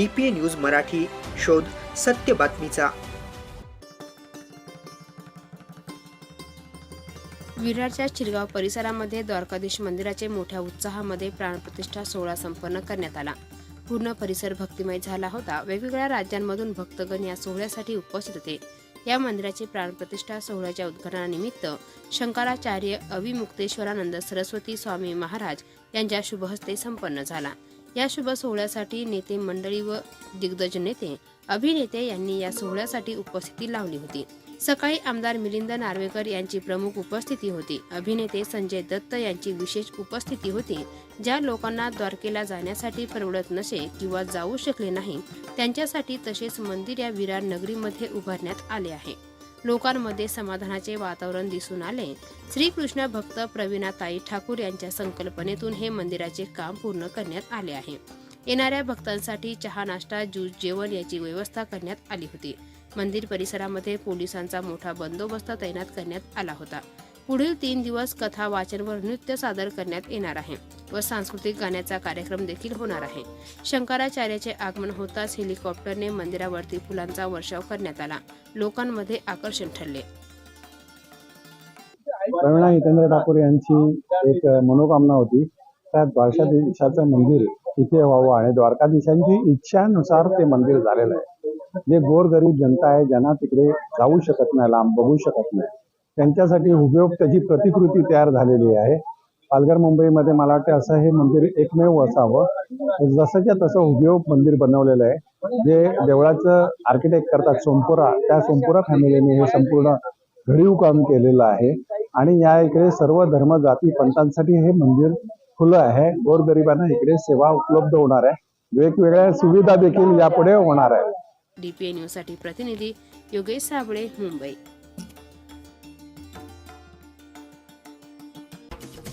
D P A news Marathi शोध सत्य बातमीचा. विरारच्या शिरगाव परिसरामध्ये द्वारकाधीश मंदिराचे मोठ्या उत्साहामध्ये प्राणप्रतिष्ठा सोहळा संपन्न करण्यात आला. पूर्ण परिसर भक्तिमय झाला होता. वेगवेगळ्या राज्यांमधून भक्तगण या सोहळ्यासाठी उपस्थित होते. या मंदिराचे प्राणप्रतिष्ठा सोहळ्याच्या उद्घाटनानिमित्त शंकराचार्य अविमुक्तेश्वरानंद सरस्वती स्वामी महाराज यांच्या शुभहस्ते संपन्न झाला. या शुभ सोहळ्यासाठी नेते मंडळी व दिग्गज नेते अभिनेते यांनी या सोहळ्यासाठी उपस्थिती लावली होती. सकाळी आमदार मिलिंद नार्वेकर यांची प्रमुख उपस्थिती होती. अभिनेते संजय दत्त यांची विशेष उपस्थिती होती. ज्या लोकांना द्वारकेला जाण्यासाठी परवडत नसे किंवा जाऊ शकले नाही त्यांच्यासाठी तसेच मंदिर या विरार नगरीमध्ये उभारण्यात आले आहे. लोकांमध्ये समाधानाचे वातावरण दिसून आले. श्रीकृष्ण भक्त प्रवीणाताई ठाकूर यांच्या संकल्पनेतून हे मंदिराचे काम पूर्ण करण्यात आले आहे. येणाऱ्या भक्तांसाठी चहा नाश्ता ज्यूस जेवण याची व्यवस्था करण्यात आली होती. मंदिर परिसरामध्ये पोलिसांचा मोठा बंदोबस्त तैनात करण्यात आला होता. पुढील तीन दिवस कथा वाचन व नृत्य सादर करण्यात येणार आहे व सांस्कृतिक गाण्याचा कार्यक्रम देखील होणार आहे. शंकराचार्याचे आगमन होताच हेलिकॉप्टरने मंदिरावरती फुलांचा वर्षाव करण्यात आला. लोकांमध्ये आकर्षण ठरले. प्रवीणा हितेंद्र ठाकूर यांची एक मनोकामना होती. त्या द्वारकाधीशाचं मंदिर इथे व्हावं आणि द्वारकाधीशांची इच्छानुसार ते मंदिर झालेलं आहे. जे गोरगरीब जनता आहे ज्यांना तिकडे जाऊ शकत नाही लांब बघू शकत नाही. त्यांच्यासाठी उपयोग त्याची प्रतिकृती तयार झालेली आहे. पालघर मुंबईमध्ये मला वाटतं असं हे मंदिर एकमेव असावं. जसंच्या तसं उपयोग मंदिर बनवलेलं आहे. जे देवळाचं आर्किटेक्ट करतात सोमपुरा त्या सोमपुरा फॅमिलीने हे संपूर्ण घडीव काम केलेलं आहे. आणि या इकडे सर्व धर्म जाती पंथांसाठी हे मंदिर खुलं आहे. गोरगरिबांना इकडे सेवा उपलब्ध होणार आहे. वेगवेगळ्या सुविधा देखील यापुढे होणार आहे डीपीए न्यूजसाठी प्रतिनिधी योगेश साबळे मुंबई.